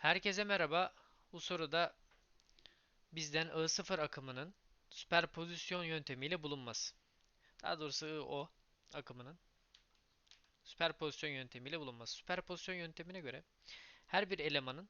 Herkese merhaba. Bu soruda bizden I0 akımının süperpozisyon yöntemiyle bulunması. Daha doğrusu I-O akımının süperpozisyon yöntemiyle bulunması. Süperpozisyon yöntemine göre her bir elemanın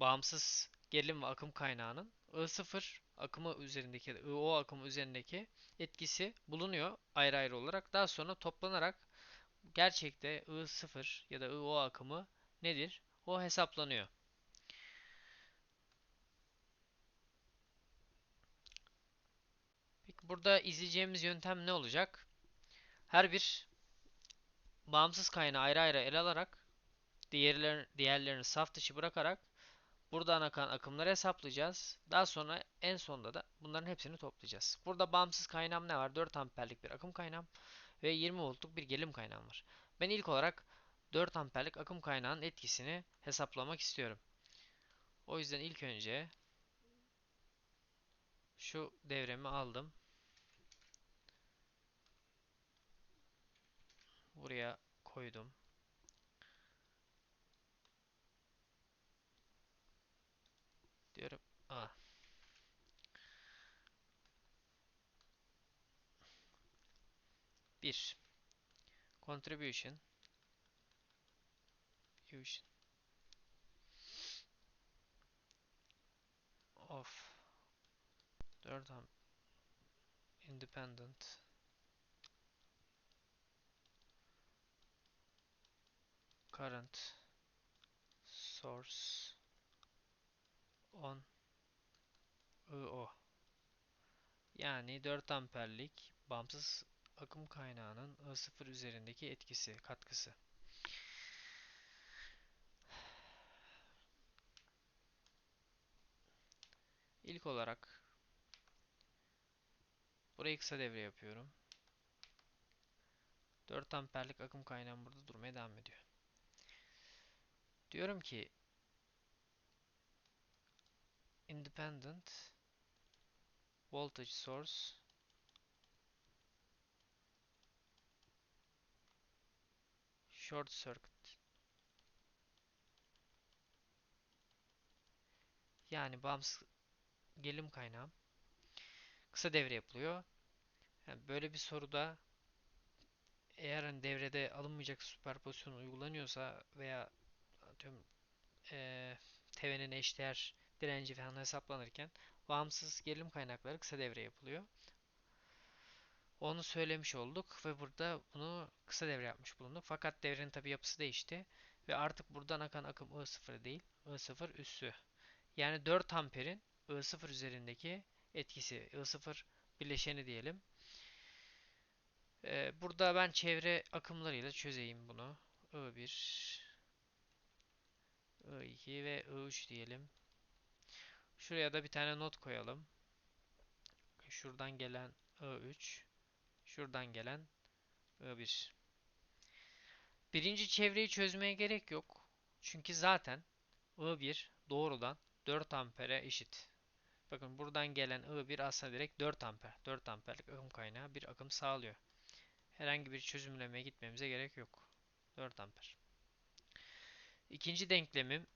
bağımsız gerilim ve akım kaynağının I0 akımı üzerindeki I-O akımı üzerindeki etkisi bulunuyor ayrı ayrı olarak. Daha sonra toplanarak gerçekte I0 ya da I-O akımı nedir? O hesaplanıyor. Peki burada izleyeceğimiz yöntem ne olacak? Her bir bağımsız kaynağı ayrı ayrı ele alarak diğerlerini, diğerlerini saf dışı bırakarak buradan akan akımları hesaplayacağız. Daha sonra en sonunda da bunların hepsini toplayacağız. Burada bağımsız kaynağım ne var? 4 amperlik bir akım kaynağım ve 20 voltluk bir gerilim kaynağım var. Ben ilk olarak 4 amperlik akım kaynağının etkisini hesaplamak istiyorum. O yüzden ilk önce şu devremi aldım. Buraya koydum. Diyorum. A. Bir. Contribution. Contribution of. 4 am independent. Current. Source. On. IO yani 4 amperlik bağımsız akım kaynağının I0 üzerindeki etkisi, katkısı. İlk olarak burayı kısa devre yapıyorum. 4 amperlik akım kaynağım burada durmaya devam ediyor. Diyorum ki independent voltage source short circuit yani bağımsız gerilim kaynağı kısa devre yapılıyor. Yani böyle bir soruda eğer hani devrede alınmayacak süperpozisyon uygulanıyorsa veya atıyorum e, TV'nin eşdeğer direnci falan hesaplanırken bağımsız gerilim kaynakları kısa devre yapılıyor. Onu söylemiş olduk ve burada bunu kısa devre yapmış bulunduk. Fakat devrenin tabi yapısı değişti ve artık buradan akan akım I0 değil, I0 üssü. Yani 4 amperin I0 üzerindeki etkisi, I0 bileşeni diyelim. Ee, burada ben çevre akımlarıyla çözeyim bunu. I1, I2 ve I3 diyelim. Şuraya da bir tane not koyalım. Şuradan gelen I3, şuradan gelen I1. Birinci çevreyi çözmeye gerek yok. Çünkü zaten I1 doğrudan 4 ampere eşit. Bakın buradan gelen I1 aslında direkt 4 amper. 4 amperlik akım kaynağı bir akım sağlıyor. Herhangi bir çözümlemeye gitmemize gerek yok. 4 amper. İkinci denklemim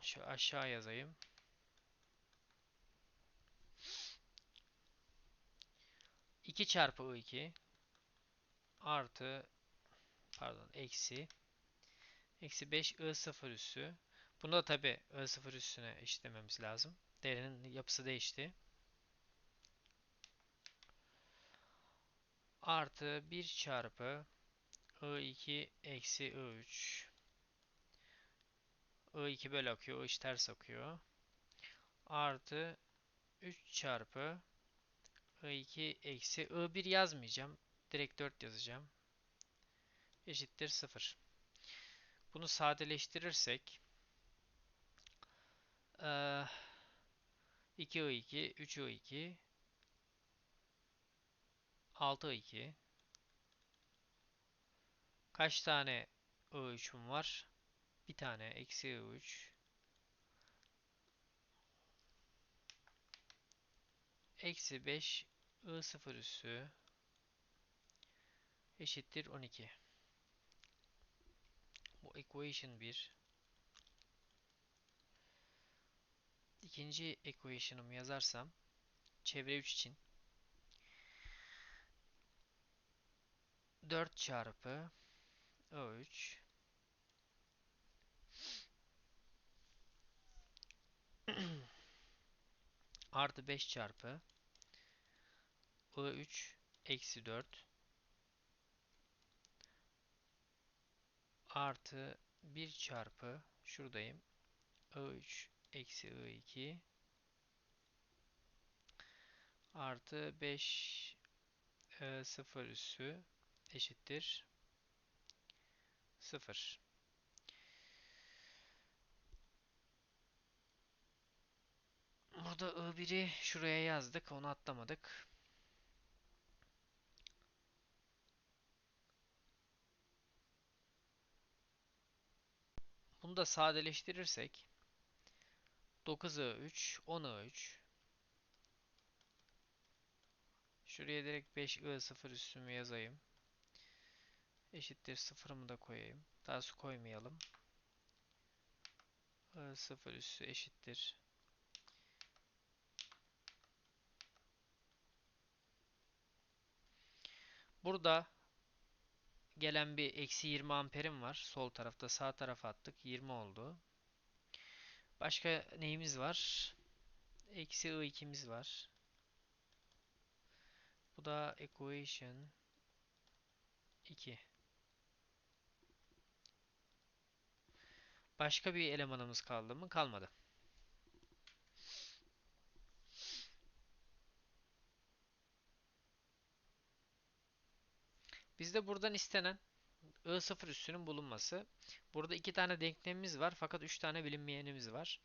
şu aşağı yazayım. İki çarpı I2 artı pardon eksi eksi 5 I0 üssü. Bunu da tabi I0 üssüne eşitlememiz lazım. Devrenin yapısı değişti. Artı 1 çarpı I2 eksi I3 I2 böyle akıyor. I3 ters akıyor. Artı 3 çarpı I2 eksi I1 yazmayacağım. Direkt 4 yazacağım. Eşittir 0. Bunu sadeleştirirsek 2i2, 3i2, 6i2 Kaç tane i3'üm var? Bir tane eksi i3 eksi 5 i0 üssü eşittir 12. Bu equation 1 ikinci equation'ımı yazarsam çevre 3 için 4 çarpı I3 artı 5 çarpı I3 eksi 4 artı 1 çarpı şuradayım I3 eksi I2 artı 5 e, 0 üssü eşittir 0. Burada I1'i şuraya yazdık. Onu atlamadık. Bunu da sadeleştirirsek 9I3, 10I3 Şuraya direkt 5I0 üstümü yazayım. Eşittir sıfırımı da koyayım. Daha su koymayalım. I0 üssü eşittir. Burada gelen bir eksi 20 amperim var. Sol tarafta sağ tarafa attık. 20 oldu. Başka neyimiz var? Eksi I2'miz var. Bu da equation 2. Başka bir elemanımız kaldı mı? Kalmadı. Bizde buradan istenen I0 üssünün bulunması. Burada iki tane denklemimiz var fakat üç tane bilinmeyenimiz var.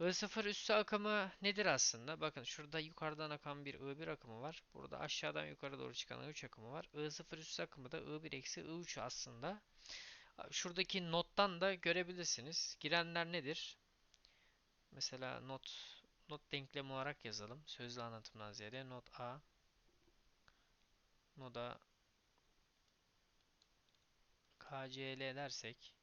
I0 üssü akımı nedir aslında? Bakın şurada yukarıdan akan bir I1 akımı var. Burada aşağıdan yukarı doğru çıkan I3 akımı var. I0 üssü akımı da I1 eksi I3 aslında. Şuradaki nottan da görebilirsiniz. Girenler nedir? Mesela not not denklemi olarak yazalım. Sözlü anlatımdan ziyade not A noda KCL dersek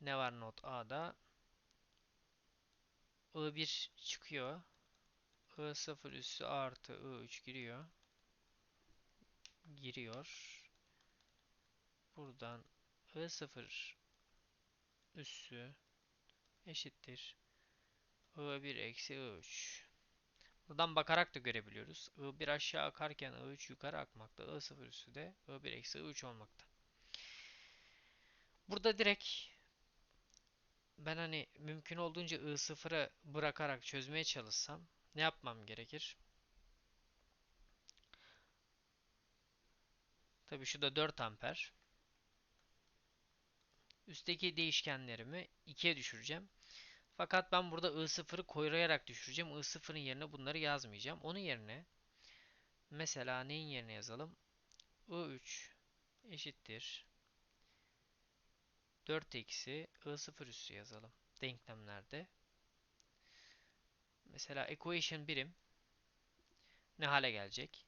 ne var not A'da? I1 çıkıyor. I0 üssü artı I3 giriyor. Giriyor. Buradan I0 üssü eşittir. I1 eksi I3. Buradan bakarak da görebiliyoruz. I1 aşağı akarken I3 yukarı akmakta. I0 üssü de I1 eksi I3 olmakta. Burada direkt ben hani mümkün olduğunca I0'ı bırakarak çözmeye çalışsam ne yapmam gerekir? Tabii şu da 4 amper. Üstteki değişkenlerimi 2'ye düşüreceğim. Fakat ben burada I0'ı koyrayarak düşüreceğim. I0'ın yerine bunları yazmayacağım. Onun yerine mesela neyin yerine yazalım? I3 eşittir 4 eksi I0 üssü yazalım. Denklemlerde. Mesela equation birim ne hale gelecek?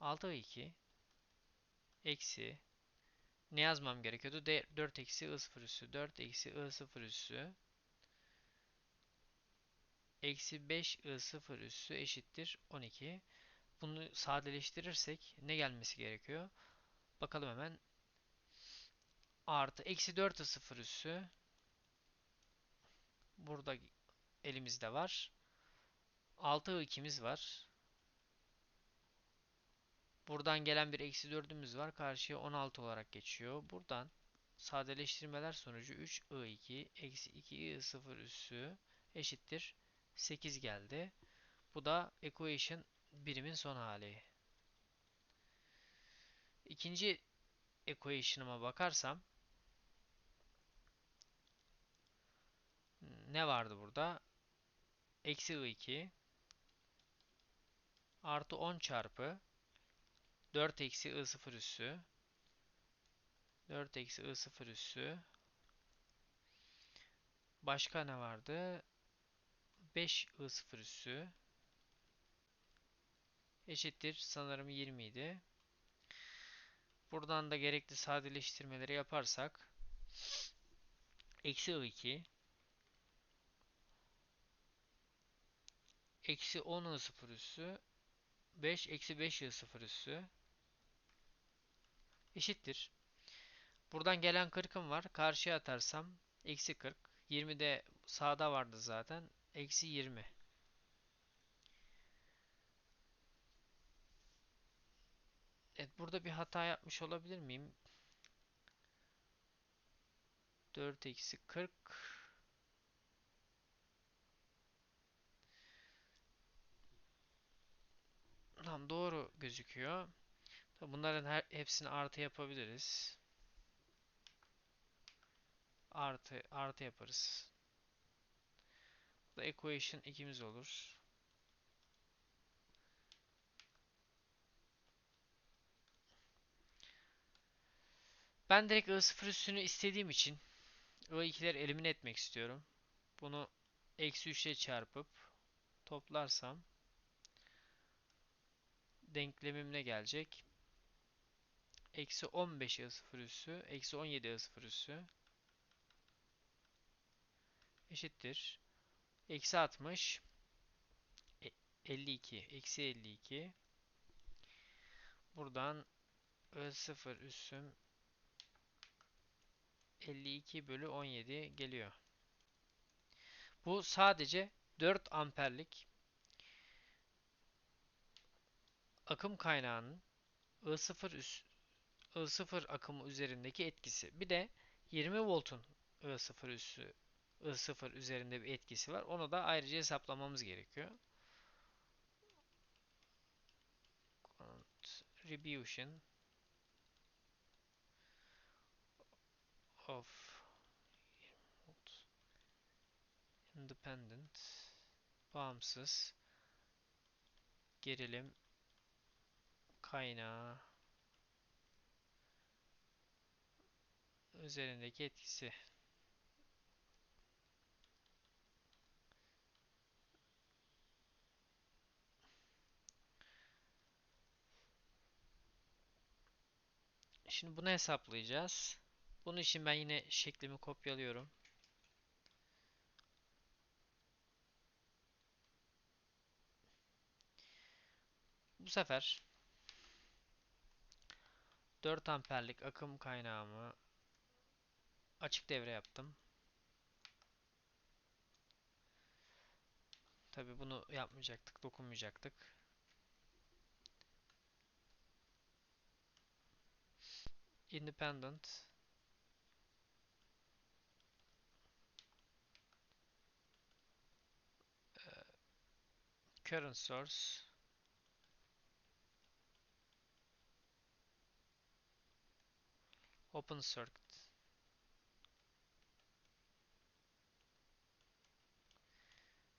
6I2 eksi ne yazmam gerekiyordu? 4 eksi I0 üssü 4 eksi I0 üssü eksi 5 I0 üssü eşittir 12. Bunu sadeleştirirsek ne gelmesi gerekiyor? Bakalım hemen. Artı eksi 4 I0 üssü burada elimizde var. 6 I2'miz var. Buradan gelen bir eksi 4'ümüz var. Karşıya 16 olarak geçiyor. Buradan sadeleştirmeler sonucu 3 I2 eksi 2 I0 üssü eşittir 8 geldi. Bu da equation birimin son hali. İkinci equation'ıma bakarsam ne vardı burada? Eksi I2 artı 10 çarpı 4 eksi I0 üssü 4 eksi I0 üssü Başka ne vardı? 5 I0 üssü eşittir sanırım 20 idi. Buradan da gerekli sadeleştirmeleri yaparsak eksi I2 eksi 10 I0 üssü 5 eksi 5 I0 üssü eşittir. Buradan gelen 40'ım var. Karşıya atarsam eksi 40. 20 de sağda vardı zaten. Eksi 20. Evet burada bir hata yapmış olabilir miyim? 4 eksi 40 Tamam doğru gözüküyor. Bunların her, hepsini artı yapabiliriz. Artı artı yaparız. Da equation ikimiz olur. Ben direkt I0 üstünü istediğim için I2'leri elimine etmek istiyorum. Bunu eksi 3 ile çarpıp toplarsam denklemim ne gelecek? Eksi 15 I0 üssü, eksi 17 I0 üssü eşittir. Eksi 60 52 eksi 52 buradan I0 üssüm 52 bölü 17 geliyor. Bu sadece 4 amperlik akım kaynağının I0 üs I0 akımı üzerindeki etkisi. Bir de 20 voltun I0 üssü I0 üzerinde bir etkisi var. Onu da ayrıca hesaplamamız gerekiyor. Contribution of independent bağımsız gerilim kaynağı üzerindeki etkisi. Şimdi bunu hesaplayacağız. Bunun için ben yine şeklimi kopyalıyorum. Bu sefer 4 amperlik akım kaynağımı açık devre yaptım. Tabi bunu yapmayacaktık, dokunmayacaktık. Independent. Current source. Open circuit.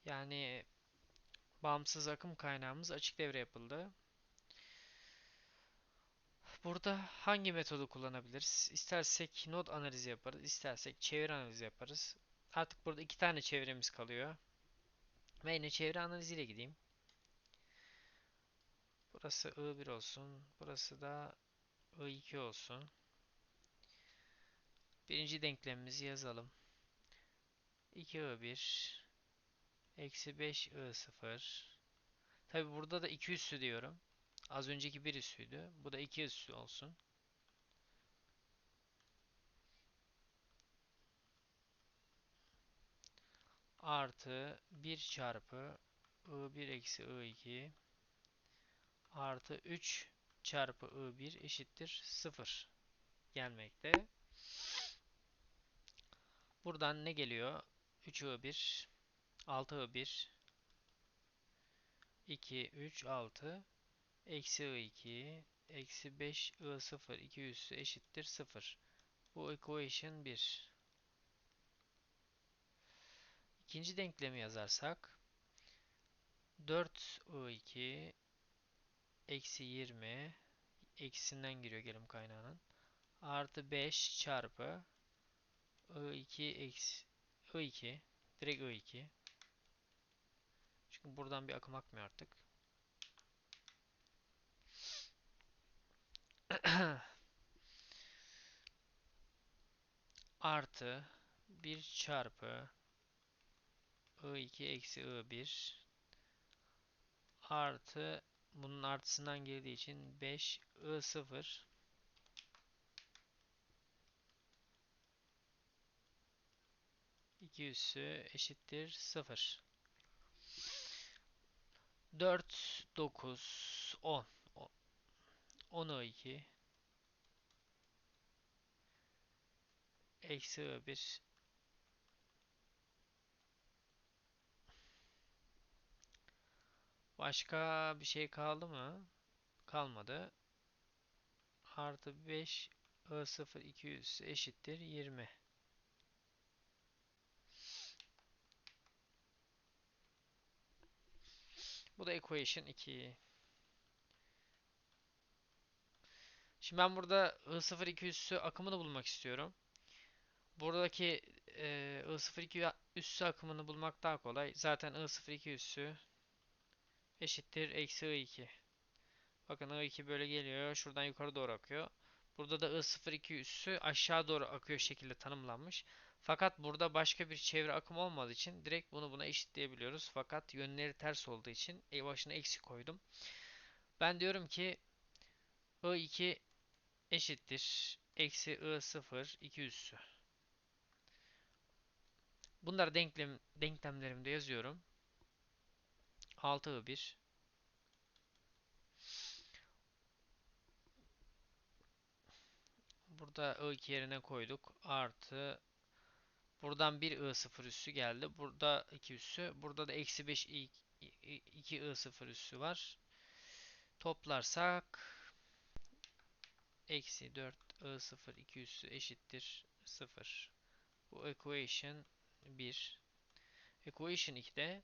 Yani bağımsız akım kaynağımız açık devre yapıldı. Burada hangi metodu kullanabiliriz? İstersek node analizi yaparız, istersek çevre analizi yaparız. Artık burada iki tane çevremiz kalıyor. Ve yine çevre analiziyle gideyim. Burası I1 olsun. Burası da I2 olsun. Birinci denklemimizi yazalım. 2I1 eksi 5I0 Tabi burada da 2 üssü diyorum. Az önceki 1 üssüydü. Bu da 2 üssü olsun. Artı 1 çarpı I1 eksi I2 artı 3 çarpı I1 eşittir 0 gelmekte. Buradan ne geliyor? 3 I1 6 I1 2 3 6 eksi I2 eksi 5 I0 2 üssü eşittir 0. Bu equation 1. İkinci denklemi yazarsak 4 I2 eksi 20 eksisinden giriyor gelim kaynağının. Artı 5 çarpı I2 eksi I2 direkt I2 çünkü buradan bir akım akmıyor artık. artı 1 çarpı i2 eksi i1 artı bunun artısından geldiği için 5 i0 2 üssü eşittir 0 4 9 10 10 I2 eksi I1 Başka bir şey kaldı mı? Kalmadı. Artı 5 I0 200 eşittir 20. Bu da equation 2. Şimdi ben burada I0 200'ü akımını bulmak istiyorum. Buradaki e, I0 2 üssü akımını bulmak daha kolay. Zaten I0 2 üssü eşittir eksi I2. Bakın I2 böyle geliyor. Şuradan yukarı doğru akıyor. Burada da I02 üssü aşağı doğru akıyor şekilde tanımlanmış. Fakat burada başka bir çevre akım olmadığı için direkt bunu buna eşitleyebiliyoruz. Fakat yönleri ters olduğu için e başına eksi koydum. Ben diyorum ki I2 eşittir eksi I0 2 üssü. Bunları denklem, denklemlerimde yazıyorum. 6I1 Burada I2 yerine koyduk. Artı buradan bir I0 üssü geldi. Burada 2 üssü. Burada da eksi 5 2 I0 üssü var. Toplarsak eksi 4 I0 2 üssü eşittir 0. Bu equation 1. Equation 2'de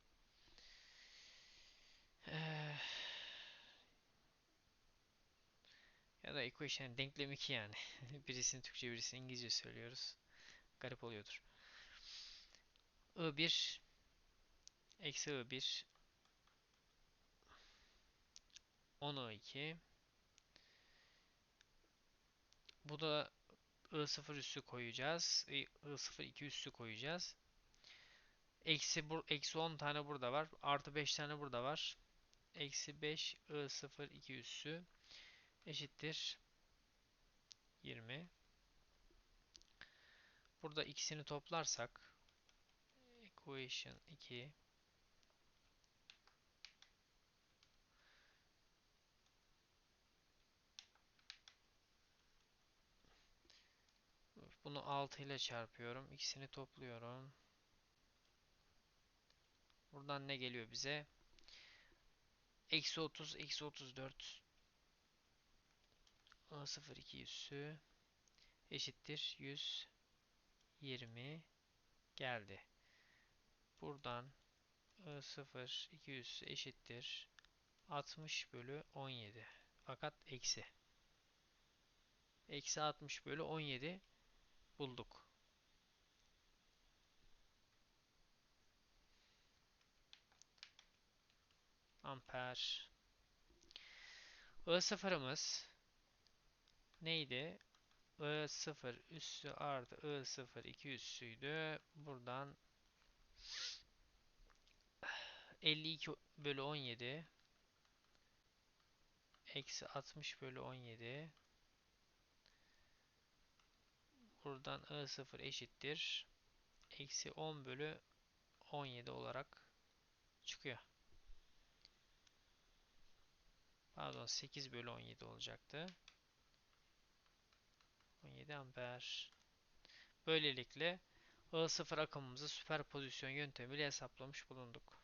ee, ya da equation denklem 2 yani. birisini Türkçe birisini İngilizce söylüyoruz. Garip oluyordur. I1 eksi I1 10 I2 bu da I0 üssü koyacağız. I0 2 üssü koyacağız. Eksi, bur eksi 10 tane burada var. Artı 5 tane burada var. Eksi 5 I0 2 üssü eşittir 20. Burada ikisini toplarsak equation 2 Bunu 6 ile çarpıyorum. İkisini topluyorum. Buradan ne geliyor bize? Eksi 30, eksi 34 A02 üssü eşittir 120 geldi. Buradan I0 200 eşittir 60 bölü 17. Fakat eksi. Eksi 60 bölü 17 bulduk. Amper. I0'ımız neydi? I0 üssü artı I0 2 üssüydü. Buradan 52 bölü 17 eksi 60 bölü 17 buradan I0 eşittir eksi 10 bölü 17 olarak çıkıyor. Pardon 8 bölü 17 olacaktı. 17 amper. Böylelikle I0 akımımızı süperpozisyon yöntemiyle hesaplamış bulunduk.